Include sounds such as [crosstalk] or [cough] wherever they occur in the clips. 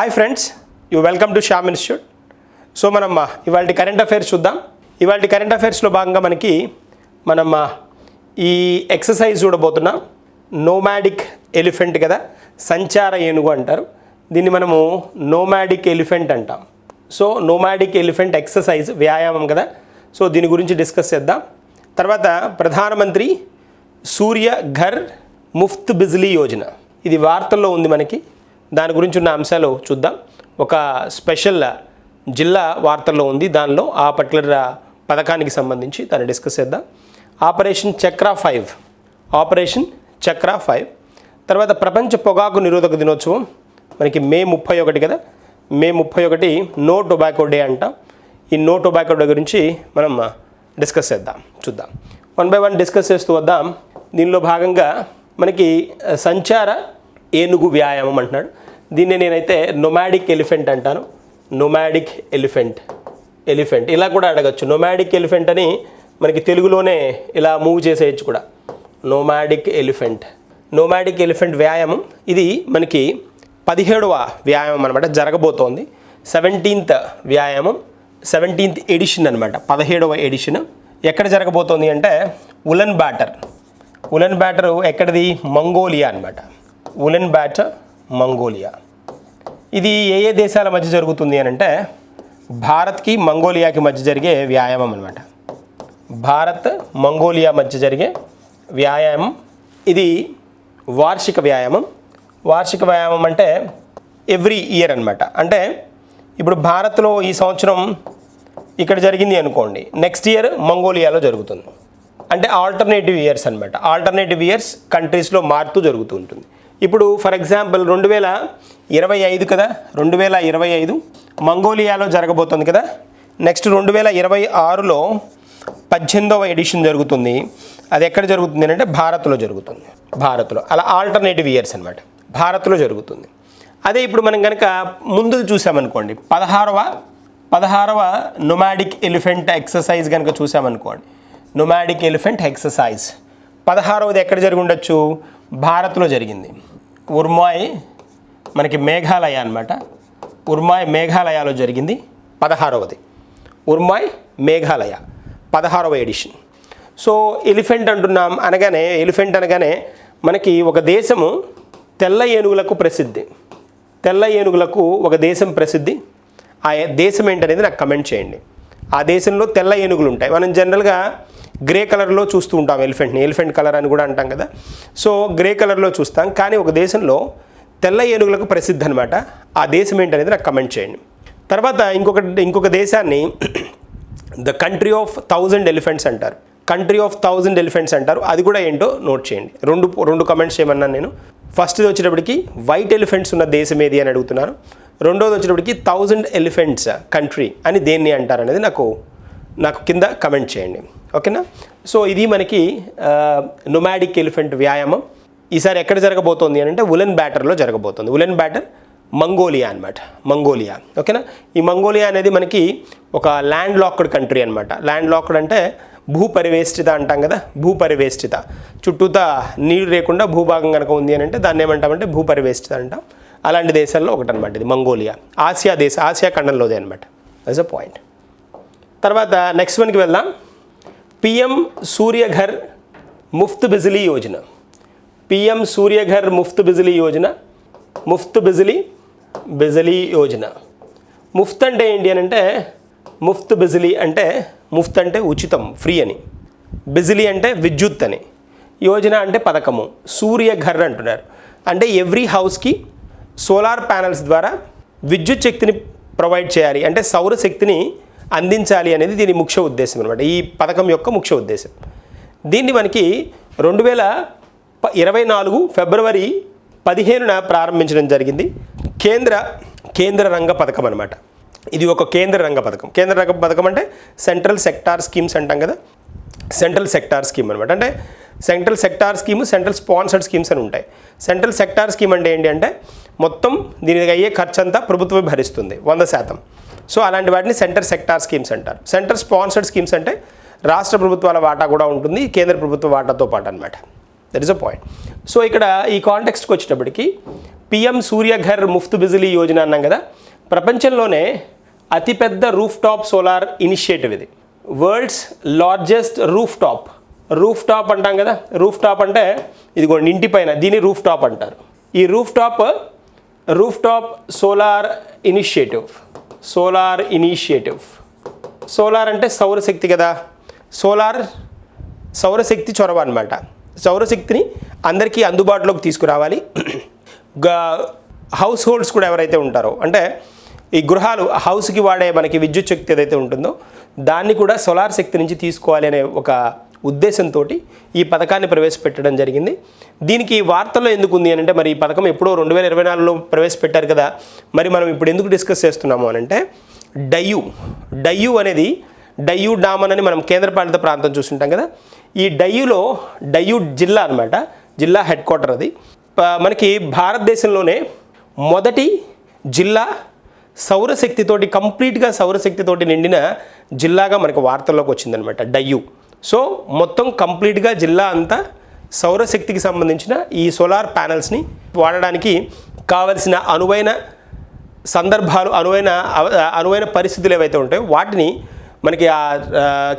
Hi friends you welcome to Shyam institute so మనం ఇవాళ current affairs చూద్దాం. ఇవాళ కరెంట్ అఫైర్స్లో భాగంగా మనకి మనం uh, ఈ ఎక్సర్సైజ్ చూడబోతున్నాం. నోమాడిక్ ఎలిఫెంట్ కదా సంచార ఏనుగు అంటారు. దీన్ని మనము నోమాడిక్ ఎలిఫెంట్ అంటాం. సో నోమాడిక్ ఎలిఫెంట్ ఎక్సర్సైజ్ వ్యాయామం కదా. సో దీని గురించి డిస్కస్ చేద్దాం. తర్వాత ప్రధానమంత్రి సూర్య ఘర్ ముఫ్త్ బిజ్లీ యోజన. ఇది వార్తల్లో ఉంది మనకి. దాని గురించి ఉన్న అంశాలు చూద్దాం. ఒక స్పెషల్ జిల్లా వార్తల్లో ఉంది. దానిలో ఆ పర్టికులర్ పథకానికి సంబంధించి దాన్ని డిస్కస్ చేద్దాం. Operation Chakra five. Operation Chakra five. తర్వాత ప్రపంచ పొగాకు నిరోధక దినోత్సవం. మనకి మే ముప్పై ఒకటి కదా? మే ముప్పై ఒకటి నో టొబాకో డే అంటాం. ఈ నో టొబాకో డే గురించి మనం డిస్కస్ చేద్దాం. చూద్దాం. వన్ బై వన్ డిస్కస్ చేస్తూ వద్దాం. దీనిలో భాగంగా మనకి సంచార ఏనుగు వ్యాయామం అంటున్నాడు. దీన్ని నేనైతే నొమాడిక్ ఎలిఫెంట్ అంటాను. నొమాడిక్ ఎలిఫెంట్ ఎలిఫెంట్ ఇలా కూడా అడగచ్చు. నొమాడిక్ ఎలిఫెంట్ అని మనకి తెలుగులోనే ఇలా మూవ్ చేసేయచ్చు కూడా. నోమాడిక్ ఎలిఫెంట్ నోమాడిక్ ఎలిఫెంట్ వ్యాయామం. ఇది మనకి పదిహేడవ వ్యాయామం అనమాట జరగబోతోంది. సెవెంటీన్త్ వ్యాయామం. సెవెంటీన్త్ ఎడిషన్ అనమాట పదిహేడవ ఎడిషన్ ఎక్కడ జరగబోతోంది అంటే ఉలన్ బ్యాటర్. ఉలన్ బ్యాటరు ఎక్కడిది? మంగోలియా అనమాట ఉలెన్ బ్యాట్ మంగోలియా. ఇది ఏ ఏ దేశాల మధ్య జరుగుతుంది అని అంటే భారత్కి మంగోలియాకి మధ్య జరిగే వ్యాయామం అనమాట భారత్ మంగోలియా మధ్య జరిగే వ్యాయామం. ఇది వార్షిక వ్యాయామం. వార్షిక వ్యాయామం అంటే ఎవ్రీ ఇయర్ అనమాట అంటే ఇప్పుడు భారత్లో ఈ సంవత్సరం ఇక్కడ జరిగింది అనుకోండి. నెక్స్ట్ ఇయర్ మంగోలియాలో జరుగుతుంది. అంటే ఆల్టర్నేటివ్ ఇయర్స్ అనమాట ఆల్టర్నేటివ్ ఇయర్స్ కంట్రీస్లో మారుతూ జరుగుతూ ఉంటుంది. ఇప్పుడు ఫర్ ఎగ్జాంపుల్ రెండు వేల ఇరవై ఐదు కదా? రెండు వేల ఇరవై ఐదు మంగోలియాలో జరగబోతుంది కదా? నెక్స్ట్ రెండు వేల ఇరవై ఆరులో పద్దెనిమిదవ ఎడిషన్ జరుగుతుంది. అది ఎక్కడ జరుగుతుంది అంటే భారత్లో జరుగుతుంది. భారత్లో. అలా ఆల్టర్నేటివ్ ఇయర్స్ అనమాట భారత్లో జరుగుతుంది. అదే ఇప్పుడు మనం కనుక ముందు చూసామనుకోండి పదహారవ పదహారవ నొమాడిక్ ఎలిఫెంట్ ఎక్సర్సైజ్ కనుక చూసామనుకోండి నొమాడిక్ ఎలిఫెంట్ ఎక్సర్సైజ్ పదహారవది ఎక్కడ జరిగి ఉండొచ్చు? భారత్లో జరిగింది. ఉర్మాయ్ మనకి మేఘాలయ అనమాట ఉర్మాయ్ మేఘాలయలో జరిగింది పదహారవది. ఉర్మాయ్ మేఘాలయ పదహారవ ఎడిషన్. సో ఎలిఫెంట్ అంటున్నాం అనగానే ఎలిఫెంట్ అనగానే మనకి ఒక దేశము తెల్ల ఏనుగులకు ప్రసిద్ధి. తెల్ల ఏనుగులకు ఒక దేశం ప్రసిద్ధి. ఆ దేశం ఏంటనేది నాకు కమెంట్ చేయండి. ఆ దేశంలో తెల్ల ఏనుగులు ఉంటాయి. మనం జనరల్గా గ్రే కలర్లో చూస్తూ ఉంటాం ఎలిఫెంట్ని. ఎలిఫెంట్ కలర్ అని కూడా అంటాం కదా. సో గ్రే కలర్లో చూస్తాం. కానీ ఒక దేశంలో తెల్ల ఏనుగులకు ప్రసిద్ధి అనమాట ఆ దేశం ఏంటనేది నాకు కమెంట్ చేయండి. తర్వాత ఇంకొక ఇంకొక దేశాన్ని [clears throat] the country of thousand elephants అంటారు. కంట్రీ ఆఫ్ థౌజండ్ ఎలిఫెంట్స్ అంటారు. అది కూడా ఏంటో నోట్ చేయండి. రెండు రెండు కమెంట్స్ చేయమన్నాను నేను. ఫస్ట్ది వచ్చేటప్పటికి వైట్ ఎలిఫెంట్స్ ఉన్న దేశం ఏది అని అడుగుతున్నాను రెండోది వచ్చేటప్పటికి థౌజండ్ ఎలిఫెంట్స్ కంట్రీ అని దేన్ని అంటారు అనేది నాకు నాకు కింద కమెంట్ చేయండి. ఓకేనా? సో ఇది మనకి నొమాడిక్ ఎలిఫెంట్ వ్యాయామం. ఈసారి ఎక్కడ జరగబోతోంది అని అంటే ఉలెన్ బ్యాటర్లో జరగబోతోంది. ఉలెన్ బ్యాటర్ మంగోలియా అనమాట మంగోలియా. ఓకేనా? ఈ మంగోలియా అనేది మనకి ఒక ల్యాండ్ లాక్డ్ కంట్రీ అనమాట ల్యాండ్ లాక్డ్ అంటే భూపరివేష్టిత అంటాం కదా? భూపరివేష్టిత. చుట్టూతా నీరు లేకుండా భూభాగం కనుక ఉంది అని అంటే దాన్ని ఏమంటామంటే భూపరివేష్టిత అంటాం. అలాంటి దేశాల్లో ఒకటి అనమాట ఇది మంగోలియా. ఆసియా దేశ ఆసియా ఖండంలోదే అనమాట అస్ అ పాయింట్ తర్వాత నెక్స్ట్ వన్కి వెళ్దాం. పిఎం సూర్యఘర్ ముఫ్త్ బిజిలీ యోజన. పిఎం సూర్యఘర్ ముఫ్త్ బిజిలీ యోజన ముఫ్త్ బిజిలీ బిజిలీ యోజన. ముఫ్త్ అంటే ఏంటి అని అంటే ముఫ్త్ బిజిలీ అంటే ముఫ్త్ అంటే ఉచితం ఫ్రీ అని. బిజిలీ అంటే విద్యుత్ అని. యోజన అంటే పథకము సూర్యఘర్ అంటున్నారు. అంటే ఎవ్రీ హౌస్కి సోలార్ ప్యానల్స్ ద్వారా విద్యుత్ శక్తిని ప్రొవైడ్ చేయాలి. అంటే సౌర శక్తిని అందించాలి అనేది దీని ముఖ్య ఉద్దేశం అనమాట ఈ పథకం యొక్క ముఖ్య ఉద్దేశం. దీన్ని మనకి రెండు వేల ఇరవై నాలుగు ఫిబ్రవరి పదిహేనున ప్రారంభించడం జరిగింది. కేంద్ర కేంద్ర రంగ పథకం అనమాట ఇది ఒక కేంద్ర రంగ పథకం. కేంద్ర రంగ పథకం అంటే సెంట్రల్ సెక్టార్ స్కీమ్స్ అంటాం కదా. సెంట్రల్ సెక్టార్ స్కీమ్ అనమాట అంటే central sector scheme central sponsored schemes అని ఉంటాయి. సెంట్రల్ సెక్టార్ స్కీమ్ అంటే ఏంటి అంటే మొత్తం దీనికి అయ్యే ఖర్చు అంతా ప్రభుత్వమే భరిస్తుంది. వంద శాతం. సో అలాంటి వాటిని సెంటర్ సెక్టార్ స్కీమ్స్ అంటారు. సెంటర్ స్పాన్సర్డ్ స్కీమ్స్ అంటే రాష్ట్ర ప్రభుత్వాల వాటా కూడా ఉంటుంది కేంద్ర ప్రభుత్వ వాటాతో పాటు అనమాట that is a point so ఇక్కడ ఈ కాంటెక్స్ట్కి వచ్చేటప్పటికి పిఎం సూర్యఘర్ ముఫ్త్ బిజిలీ యోజన అన్నాం కదా. ప్రపంచంలోనే అతిపెద్ద రూఫ్ టాప్ సోలార్ ఇనిషియేటివ్ ఇది. World's largest roof top roof top అంటాం కదా. రూఫ్ టాప్ అంటే ఇదిగోండి ఇంటి పైన దీన్ని రూఫ్ టాప్ అంటారు. ఈ rooftop rooftop solar initiative. Solar initiative. Solar అంటే సౌరశక్తి కదా. సోలార్ సౌరశక్తి చొరవ అనమాట సౌరశక్తిని అందరికీ అందుబాటులోకి తీసుకురావాలి. గా- హౌస్ హోల్డ్స్ కూడా ఎవరైతే ఉంటారో అంటే ఈ గృహాలు హౌస్కి వాడే మనకి విద్యుత్ శక్తి ఏదైతే ఉంటుందో దాన్ని కూడా సోలార్ శక్తి నుంచి తీసుకోవాలి అనే ఒక ఉద్దేశంతో ఈ పథకాన్ని ప్రవేశపెట్టడం జరిగింది. దీనికి వార్తల్లో ఎందుకు ఉంది అని అంటే మరి ఈ పథకం ఎప్పుడో రెండు వేల ఇరవై నాలుగులో ప్రవేశపెట్టారు కదా. మరి మనం ఇప్పుడు ఎందుకు డిస్కస్ చేస్తున్నాము అని అంటే డయ్యు డయ్యు అనేది డయ్యూ డామన్ అని మనం కేంద్రపాలిత ప్రాంతం చూస్తుంటాం కదా. ఈ డయ్యూలో డయ్యూ జిల్లా అన్నమాట జిల్లా హెడ్ క్వార్టర్ అది. మనకి భారతదేశంలోనే మొదటి జిల్లా సౌరశక్తితోటి కంప్లీట్గా సౌరశక్తితోటి నిండిన జిల్లాగా మనకు వార్తల్లోకి వచ్చిందనమాట డయ్యూ. సో మొత్తం కంప్లీట్గా జిల్లా అంతా సౌరశక్తికి సంబంధించిన ఈ సోలార్ ప్యానల్స్ని వాడడానికి కావలసిన అనువైన సందర్భాలు అనువైన అనువైన పరిస్థితులు ఏవైతే ఉంటాయో వాటిని మనకి ఆ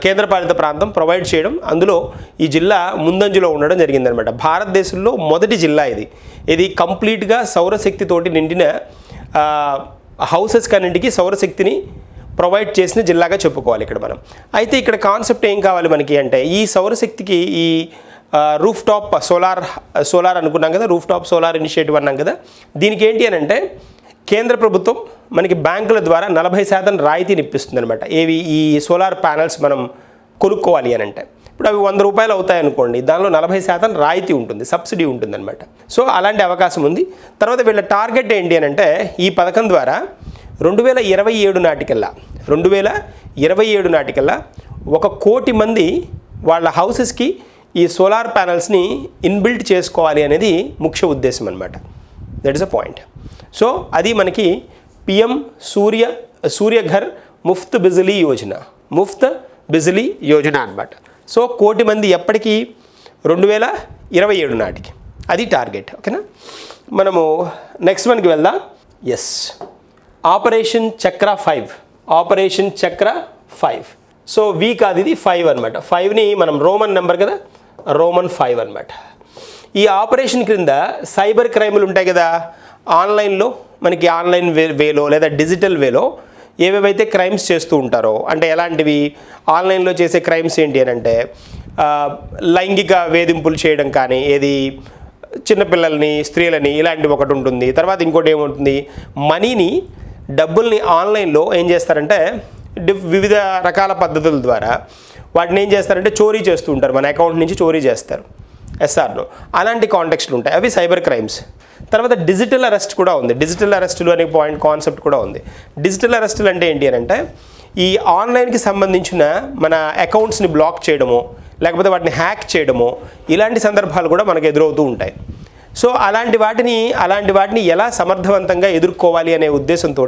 కేంద్రపాలిత ప్రాంతం ప్రొవైడ్ చేయడం అందులో ఈ జిల్లా ముందంజలో ఉండడం జరిగిందనమాట. భారతదేశంలో మొదటి జిల్లా ఇది. ఇది కంప్లీట్గా సౌరశక్తితోటి నిండిన హౌసెస్ కన్నింటికి సౌరశక్తిని ప్రొవైడ్ చేసిన జిల్లాగా చెప్పుకోవాలి ఇక్కడ మనం. అయితే ఇక్కడ కాన్సెప్ట్ ఏం కావాలి మనకి అంటే ఈ సౌరశక్తికి ఈ రూఫ్ టాప్ సోలార్ సోలార్ అనుకున్నాం కదా రూఫ్ టాప్ సోలార్ ఇనిషియేటివ్ అన్నాం కదా. దీనికి ఏంటి అని అంటే కేంద్ర ప్రభుత్వం మనకి బ్యాంకుల ద్వారా నలభై శాతం రాయితీని ఇప్పిస్తుంది అనమాట ఏవి? ఈ సోలార్ ప్యానల్స్ మనం కొనుక్కోవాలి అని అంటే. ఇప్పుడు అవి వంద రూపాయలు అవుతాయి అనుకోండి దానిలో నలభై శాతం రాయితీ ఉంటుంది సబ్సిడీ ఉంటుంది అనమాట సో అలాంటి అవకాశం ఉంది. తర్వాత వీళ్ళ టార్గెట్ ఏంటి అని అంటే ఈ పథకం ద్వారా రెండు వేల ఇరవై ఏడు నాటికల్లా రెండు వేల ఇరవై ఏడు నాటికల్లా ఒక కోటి మంది వాళ్ళ హౌసెస్కి ఈ సోలార్ ప్యానల్స్ని ఇన్బిల్ట్ చేసుకోవాలి అనేది ముఖ్య ఉద్దేశం అనమాట that is a point so అది మనకి పిఎం సూర్య సూర్యఘర్ ముఫ్త్ బిజిలీ యోజన ముఫ్త్ బిజిలీ యోజన అనమాట సో కోటి మంది ఎప్పటికీ రెండు వేల ఇరవై ఏడు నాటికి. అది టార్గెట్ ఓకేనా? మనము నెక్స్ట్ వన్కి వెళ్దాం. Yes operation Chakra five. Operation Chakra five. So week కాదు ఇది ఫైవ్ అనమాట ఫైవ్ని మనం రోమన్ నెంబర్ కదా? రోమన్ ఫైవ్ అనమాట ఈ ఆపరేషన్ క్రింద సైబర్ క్రైములు ఉంటాయి కదా? ఆన్లైన్లో మనకి ఆన్లైన్ వే వేలో లేదా డిజిటల్ వేలో ఏవేవైతే క్రైమ్స్ చేస్తూ ఉంటారో అంటే ఎలాంటివి? ఆన్లైన్లో చేసే క్రైమ్స్ ఏంటి అని అంటే లైంగిక వేధింపులు చేయడం కానీ ఏది? చిన్నపిల్లల్ని స్త్రీలని ఇలాంటివి ఒకటి ఉంటుంది. తర్వాత ఇంకోటి ఏముంటుంది? మనీని డబ్బుల్ని ఆన్లైన్లో ఏం చేస్తారంటే వివిధ రకాల పద్ధతుల ద్వారా వాటిని ఏం చేస్తారంటే చోరీ చేస్తూ ఉంటారు. మన అకౌంట్ నుంచి చోరీ చేస్తారు. ఎస్ఆర్లో. అలాంటి కాంటెక్స్ట్లు ఉంటాయి. అవి సైబర్ క్రైమ్స్. తర్వాత డిజిటల్ అరెస్ట్ కూడా ఉంది. డిజిటల్ అరెస్టులు అనే పాయింట్ కాన్సెప్ట్ కూడా ఉంది. డిజిటల్ అరెస్టులు అంటే ఏంటి అని అంటే ఈ ఆన్లైన్కి సంబంధించిన మన అకౌంట్స్ని బ్లాక్ చేయడము లేకపోతే వాటిని హ్యాక్ చేయడము ఇలాంటి సందర్భాలు కూడా మనకు ఎదురవుతూ ఉంటాయి. సో అలాంటి వాటిని అలాంటి వాటిని ఎలా సమర్థవంతంగా ఎదుర్కోవాలి అనే ఉద్దేశంతో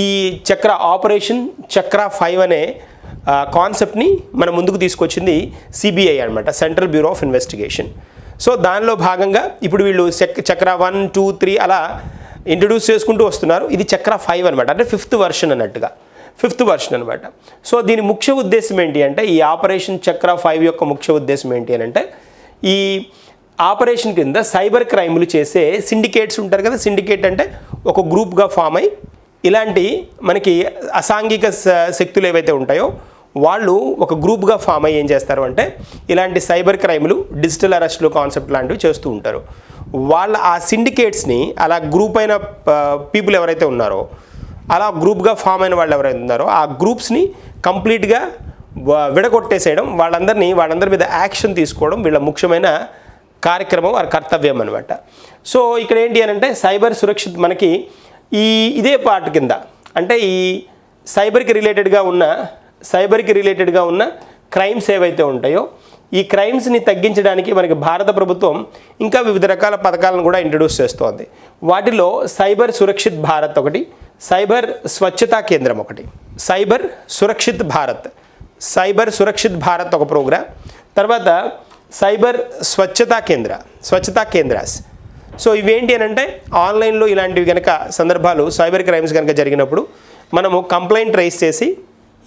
ఈ చక్ర ఆపరేషన్ చక్ర ఫైవ్ అనే కాన్సెప్ట్ని మన ముందుకు తీసుకొచ్చింది సిబిఐ అనమాట Central Bureau of Investigation. So దానిలో భాగంగా ఇప్పుడు వీళ్ళు చక్ర వన్ టూ త్రీ అలా ఇంట్రడ్యూస్ చేసుకుంటూ వస్తున్నారు. ఇది చక్ర ఫైవ్ అనమాట అంటే ఫిఫ్త్ వర్షన్ అన్నట్టుగా ఫిఫ్త్ వర్షన్ అనమాట సో దీని ముఖ్య ఉద్దేశం ఏంటి అంటే ఈ ఆపరేషన్ చక్ర ఫైవ్ యొక్క ముఖ్య ఉద్దేశం ఏంటి అని అంటే ఈ ఆపరేషన్ కింద సైబర్ క్రైములు చేసే సిండికేట్స్ ఉంటారు కదా సిండికేట్ అంటే ఒక గ్రూప్గా ఫామ్ అయి ఇలాంటి మనకి అసాంఘిక శక్తులు ఏవైతే ఉంటాయో వాళ్ళు ఒక గ్రూప్గా ఫామ్ అయ్యి ఏం చేస్తారు అంటే ఇలాంటి సైబర్ క్రైములు డిజిటల్ అరెస్టులు కాన్సెప్ట్ లాంటివి చేస్తూ ఉంటారు. వాళ్ళ ఆ సిండికేట్స్ని అలా గ్రూప్ అయిన పీపుల్ ఎవరైతే ఉన్నారో అలా గ్రూప్గా ఫామ్ అయిన వాళ్ళు ఎవరైతే ఉన్నారో ఆ గ్రూప్స్ని కంప్లీట్గా విడగొట్టేసేయడం వాళ్ళందరినీ వాళ్ళందరి మీద యాక్షన్ తీసుకోవడం వీళ్ళ ముఖ్యమైన కార్యక్రమం వారి కర్తవ్యం అనమాట సో ఇక్కడ ఏంటి అని అంటే సైబర్ సురక్షిత్ మనకి ఈ ఇదే పార్ట్ కింద అంటే ఈ సైబర్కి రిలేటెడ్గా ఉన్న సైబర్కి రిలేటెడ్గా ఉన్న క్రైమ్స్ ఏవైతే ఉంటాయో ఈ క్రైమ్స్ని తగ్గించడానికి మనకి భారత ప్రభుత్వం ఇంకా వివిధ రకాల పథకాలను కూడా ఇంట్రడ్యూస్ చేస్తోంది. వాటిలో సైబర్ సురక్షిత్ భారత్ ఒకటి సైబర్ స్వచ్ఛతా కేంద్రం ఒకటి. సైబర్ సురక్షిత్ భారత్. సైబర్ సురక్షిత్ భారత్ ఒక ప్రోగ్రామ్. తర్వాత సైబర్ స్వచ్ఛతా కేంద్ర స్వచ్ఛతా కేంద్రాస్. సో ఇవేంటి అని అంటే ఆన్లైన్లో ఇలాంటివి కనుక సందర్భాలు సైబర్ క్రైమ్స్ కనుక జరిగినప్పుడు మనము కంప్లైంట్ రైస్ చేసి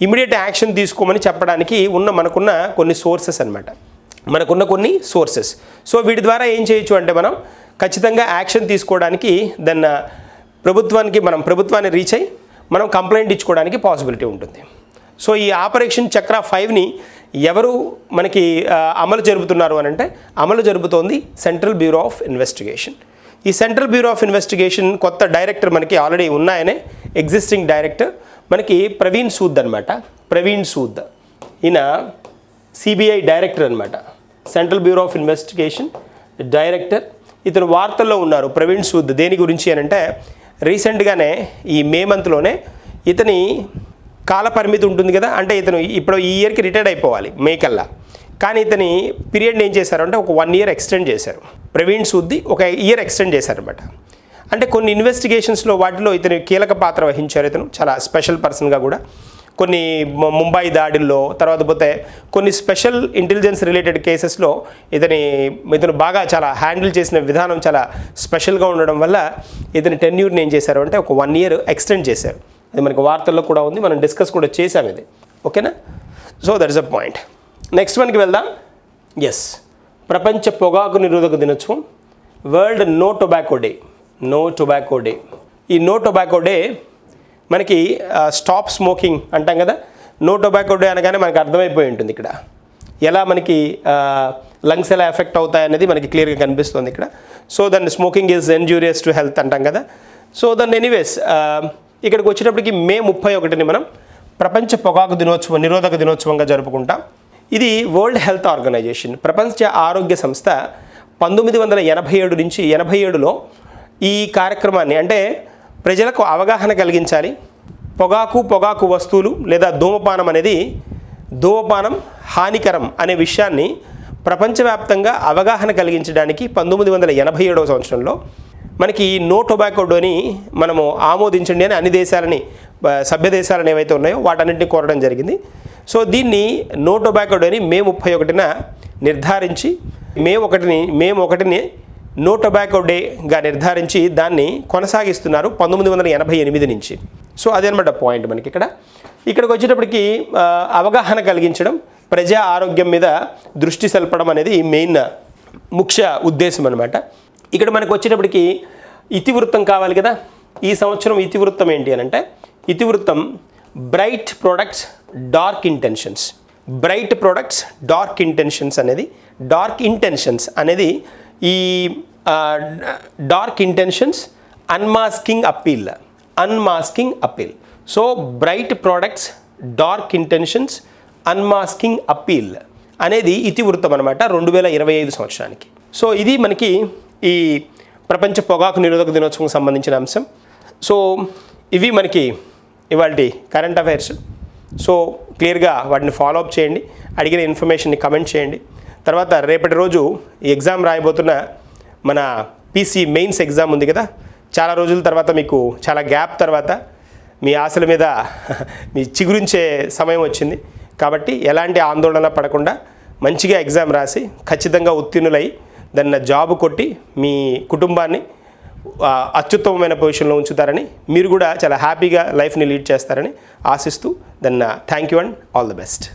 ఇమీడియట్ యాక్షన్ తీసుకోమని చెప్పడానికి ఉన్న మనకున్న కొన్ని సోర్సెస్ అన్నమాట. మనకున్న కొన్ని సోర్సెస్. సో వీటి ద్వారా ఏం చేయొచ్చు అంటే మనం ఖచ్చితంగా యాక్షన్ తీసుకోవడానికి దెన్ ప్రభుత్వానికి మనం ప్రభుత్వాన్ని రీచ్ అయ్యి మనం కంప్లైంట్ ఇచ్చుకోవడానికి పాసిబిలిటీ ఉంటుంది. సో ఈ ఆపరేషన్ చక్ర ఫైవ్ని ఎవరు మనకి అమలు జరుపుతున్నారు అని అంటే అమలు జరుపుతోంది సెంట్రల్ బ్యూరో ఆఫ్ ఇన్వెస్టిగేషన్. ఈ సెంట్రల్ బ్యూరో ఆఫ్ ఇన్వెస్టిగేషన్ కొత్త డైరెక్టర్ మనకి ఆల్రెడీ ఉన్నాయనే ఎగ్జిస్టింగ్ డైరెక్టర్ మనకి ప్రవీణ్ సూద్ అనమాట ప్రవీణ్ సూద్. ఈయన సిబిఐ డైరెక్టర్ అనమాట Central Bureau of Investigation director. ఇతను వార్తల్లో ఉన్నారు ప్రవీణ్ సూద్ దేని గురించి అని అంటే రీసెంట్గానే ఈ మే మంత్లోనే ఇతని కాల పరిమితి ఉంటుంది కదా అంటే ఇతను ఇప్పుడు ఈ ఇయర్కి రిటైర్డ్ అయిపోవాలి మే కల్లా. కానీ ఇతని పీరియడ్ ఏం చేశారు అంటే ఒక వన్ ఇయర్ ఎక్స్టెండ్ చేశారు. ప్రవీణ్ సూద్ది ఒక ఇయర్ ఎక్స్టెండ్ చేశారనమాట అంటే కొన్ని ఇన్వెస్టిగేషన్స్లో వాటిలో ఇతను కీలక పాత్ర వహించారు ఇతను చాలా స్పెషల్ పర్సన్గా కూడా. కొన్ని ముంబై దాడుల్లో తర్వాత పోతే కొన్ని స్పెషల్ ఇంటెలిజెన్స్ రిలేటెడ్ కేసెస్లో ఇతని ఇతను బాగా చాలా హ్యాండిల్ చేసిన విధానం చాలా స్పెషల్గా ఉండడం వల్ల ఇతని టెన్యూర్ని ఏం చేశారు అంటే ఒక వన్ ఇయర్ ఎక్స్టెండ్ చేశారు. అది మనకి వార్తల్లో కూడా ఉంది మనం డిస్కస్ కూడా చేసాం ఇది. ఓకేనా? So that is a point next వన్కి వెళ్దాం. ఎస్ ప్రపంచ పొగాకు నిరోధక దినోత్సవం. World No Tobacco Day no tobacco day ఈ నో టొబాకో డే మనకి స్టాప్ స్మోకింగ్ అంటాం కదా. నో టొబాకో డే అనగానే మనకి అర్థమైపోయి ఉంటుంది ఇక్కడ. ఎలా మనకి లంగ్స్ ఎలా ఎఫెక్ట్ అవుతాయి అనేది మనకి క్లియర్గా కనిపిస్తుంది ఇక్కడ. సో దాన్ని smoking is injurious to health అంటాం కదా. సో దాన్ని ఎనీవేస్ ఇక్కడికి వచ్చేటప్పటికి మే ముప్పై ఒకటిని మనం ప్రపంచ పొగాకు దినోత్సవం నిరోధక దినోత్సవంగా జరుపుకుంటాం. ఇది వరల్డ్ హెల్త్ ఆర్గనైజేషన్ ప్రపంచ ఆరోగ్య సంస్థ పంతొమ్మిది వందల ఎనభై ఏడు నుంచి ఎనభై ఏడులో ఈ కార్యక్రమాన్ని అంటే ప్రజలకు అవగాహన కలిగించాలి. పొగాకు పొగాకు వస్తువులు లేదా ధూమపానం అనేది ధూమపానం హానికరం అనే విషయాన్ని ప్రపంచవ్యాప్తంగా అవగాహన కలిగించడానికి పంతొమ్మిది వందల ఎనభై ఏడవ సంవత్సరంలో మనకి నో టొబాకోడోని మనము ఆమోదించండి అని అన్ని దేశాలని సభ్య దేశాలను ఏవైతే ఉన్నాయో వాటన్నింటినీ కోరడం జరిగింది. సో దీన్ని నో టొబాకోడోని మే ముప్పై ఒకటిన నిర్ధారించి మే ఒకటిని మే ఒకటిని నో టొబాకో డేగా నిర్ధారించి దాన్ని కొనసాగిస్తున్నారు పంతొమ్మిది వందల ఎనభై ఎనిమిది నుంచి. సో అదనమాట పాయింట్ మనకి ఇక్కడ. ఇక్కడికి వచ్చేటప్పటికి అవగాహన కలిగించడం ప్రజా ఆరోగ్యం మీద దృష్టి సల్పడం అనేది మెయిన్ ముఖ్య ఉద్దేశం అనమాట ఇక్కడ మనకు వచ్చేటప్పటికి ఇతివృత్తం కావాలి కదా. ఈ సంవత్సరం ఇతివృత్తం ఏంటి అని అంటే ఇతివృత్తం bright products dark intentions bright products dark intentions అనేది డార్క్ ఇంటెన్షన్స్ అనేది ఈ dark intentions unmasking appeal unmasking appeal so bright products dark intentions unmasking appeal అనేది ఇతివృత్తం అనమాట రెండు వేల ఇరవై ఐదు సంవత్సరానికి. సో ఇది మనకి ఈ ప్రపంచ పొగాకు నిరోధక దినోత్సవం సంబంధించిన అంశం. సో ఇవి మనకి ఇవాళ కరెంట్ అఫైర్స్ సో క్లియర్గా వాటిని ఫాలో అప్ చేయండి. అడిగిన ఇన్ఫర్మేషన్ని కమెంట్ చేయండి. తర్వాత రేపటి రోజు ఈ ఎగ్జామ్ రాయబోతున్న మన పీసీ మెయిన్స్ ఎగ్జామ్ ఉంది కదా. చాలా రోజుల తర్వాత మీకు చాలా గ్యాప్ తర్వాత మీ ఆశల మీద మీ చిగురించే సమయం వచ్చింది. కాబట్టి ఎలాంటి ఆందోళన పడకుండా మంచిగా ఎగ్జామ్ రాసి ఖచ్చితంగా ఉత్తీర్ణులై దాన్ని జాబ్ కొట్టి మీ కుటుంబాన్ని అత్యుత్తమమైన పొజిషన్లో ఉంచుతారని మీరు కూడా చాలా హ్యాపీగా లైఫ్ని లీడ్ చేస్తారని ఆశిస్తూ దన్న thank you and all the best.